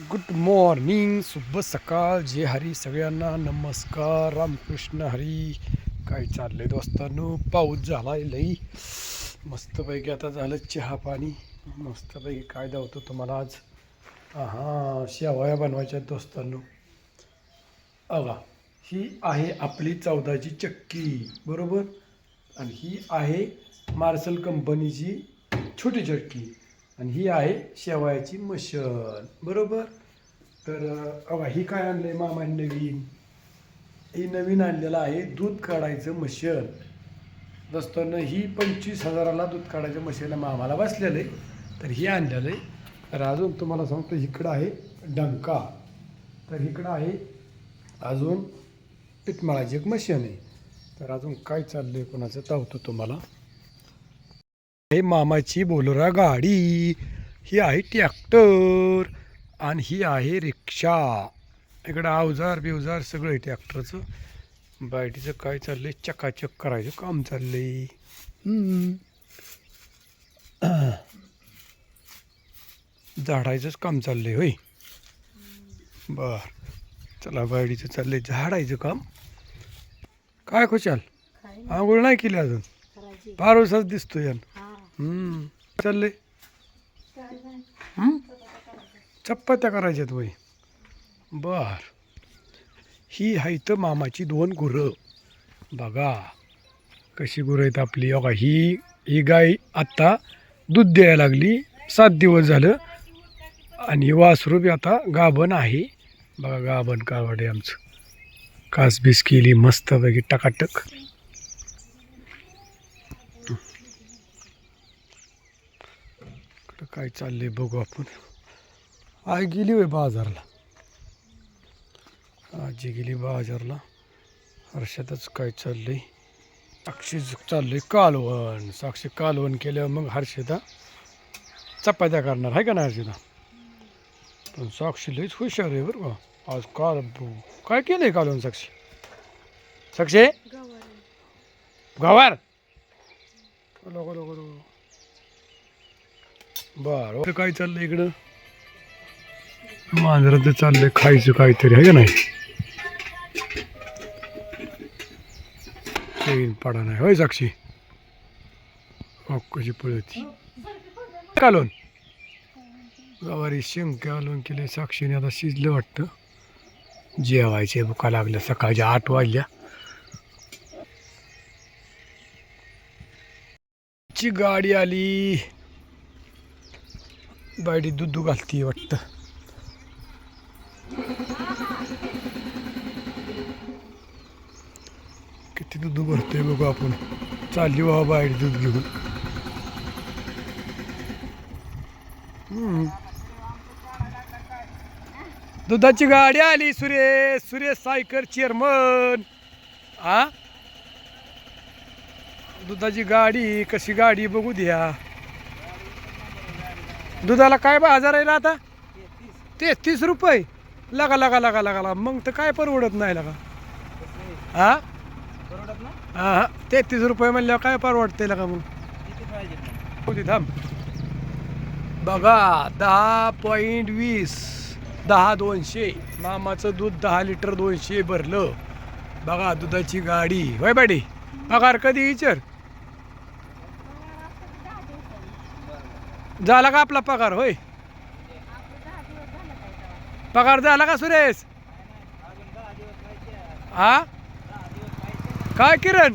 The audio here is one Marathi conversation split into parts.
गुड मॉर्निंग शुभ सकाळ. जे हरी सगळ्यांना. नमस्कार. रामकृष्ण हरी. काय चाललं आहे दोस्तांनो? पाऊस झालाय लई. मस्तपैकी आता झालं चहा पाणी. मस्तपैकी काय दावतो तुम्हाला आज? हां शेवया बनवायच्या आहेत दोस्तांनो. अगा ही आहे आपली चौदाची चक्की. बरोबर? आणि ही आहे मार्शल कंपनीची छोटी चक्की. आणि ही आहे शेवयाची मशन. बरोबर? तर अवा ही काय आणलं आहे मामा नवीन? ही नवीन आणलेलं आहे दूध काढायचं मशन. दोस्तांनो ही पंचवीस हजाराला दूध काढायचं मशीनला मामाला बसलेलं आहे. तर ही आणलेलं आहे. तर अजून तुम्हाला सांगतो इकडं आहे डंका. तर इकडं आहे अजून पीठ एक मशीन आहे. तर अजून काय चाललं आहे कोणाचं तावतो तुम्हाला. हे मामाची बोलरा गाडी ही आहे ट्रॅक्टर आणि ही आहे रिक्षा. इकडं अवजार बिवजार सगळं आहे ट्रॅक्टरचं. बायडीचं काय चाललंय? चकाचक करायचं काम चाललंय. झाडायचंच काम चाललंय होय? बर. चला बायडीचं चाललंय झाडायचं काम. काय खुशाल? आंघोळ नाही केली अजून? फार दिसतो यान. चाललंय? चपात्या करायच्यात वय. बर. ही आहेत मामाची दोन गुरं. बघा कशी गुरं आहेत आपली. बघा ही ही गाय आत्ता दूध द्यायला लागली. सात दिवस झालं. आणि वासरू बी आता गाभण आहे. बघा गाभण कावडे आमचं. कासबीस केली मस्तपैकी टकाटक. काय चाललंय बघू आपण. आई गेली होय बाजारला. आजी गेली बाजारला. हर्षातच काय चाललंय? साक्षी चाललंय कालवण. साक्षी कालवण केल्यावर मग हर्षदा चपात्या करणार. आहे का नाही हर्षदा? पण साक्षी लईच हुशार आहे बरं का. आज काल काय केलंय कालवण साक्षी? साक्षी? गवार बोलो बोलो बरं काय चाललंय इकडं? मांजराचं चाललंय खायचं काहीतरी आहे का नाही? पडा नाही होय साक्षी? कशी पळती. कालून गवारी शेंग घालून केले साक्षीने आता शिजलं वाटतं. जेवायचे भुका लागल्या सकाळच्या आठ वाजल्या. ची गाडी आली. बायडी दूध घालती वाटतं. किती दूध भरतोय बघू आपण. चालली बाबा बायडी दूध घेऊन. दुधाची गाडी आली सुरेश सुरेश सायकर चेअरमन. आ? दुधाची गाडी कशी गाडी बघू द्या. दुधाला काय बाजार आहे ना आता? तेहतीस रुपये. लगा लगा लगा लगा लगा. मग तर काय परवडत नाही लगा. हा? हा तेहतीस रुपये म्हणल्यावर काय परवडते लगा मग? थांब. बघा दहा पॉईंट वीस दहा दोनशे. मामाचं दूध दहा लिटर दोनशे भरलं. बघा दुधाची गाडी. होय बाडी? पगार कधी विचार? झाला का आपला पगार? होय. पगार झाला का सुरेश? हा? काय किरण?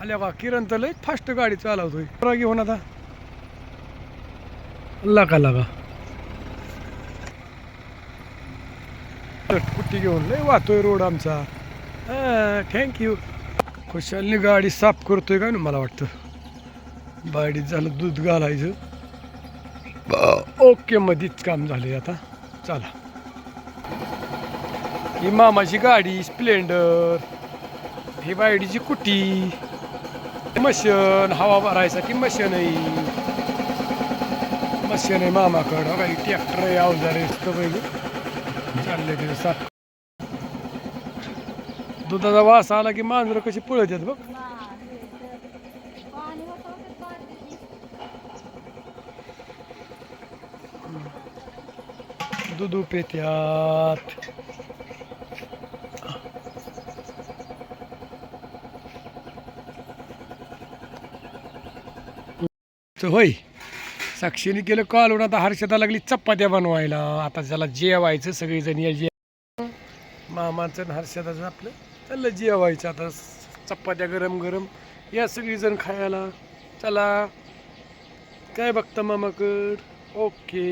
आल्या का किरण तर लय फास्ट गाडी चालवतोय. बरं घेऊन आता. लगा लगा. कुट्टी घेऊन लय वाहतोय रोड आमचा. थँक्यू खुशालनी गाडी साफ करतोय का ना मला वाटतं. बाडीत झालं दूध घालायचं. ओके मधीच काम झाले आता. चला. ही मामाची गाडी स्प्लेंडर ही बायडीची कुटी मशन हवा भरायसाठी मशन आहे मशन आहे मामाकडं. काही ट्रॅक्टर आहे अवजार आहे पहिले चालले ते सात दुधाचा वास आला की मांजरं कशी पळत येत बघ पाणी होतं पाणी दूध पेत्यात. होय साक्षीने केलं कालून आता हर्षदा लागली चपात्या बनवायला. आता त्याला जेवायचं सगळेजण या जे मामाचं हर्षदाचं आपलं. चाललं जेवायचं आता. चपात्या गरम गरम. या सगळीजण खायला. चला. काय बघता मामाकड? ओके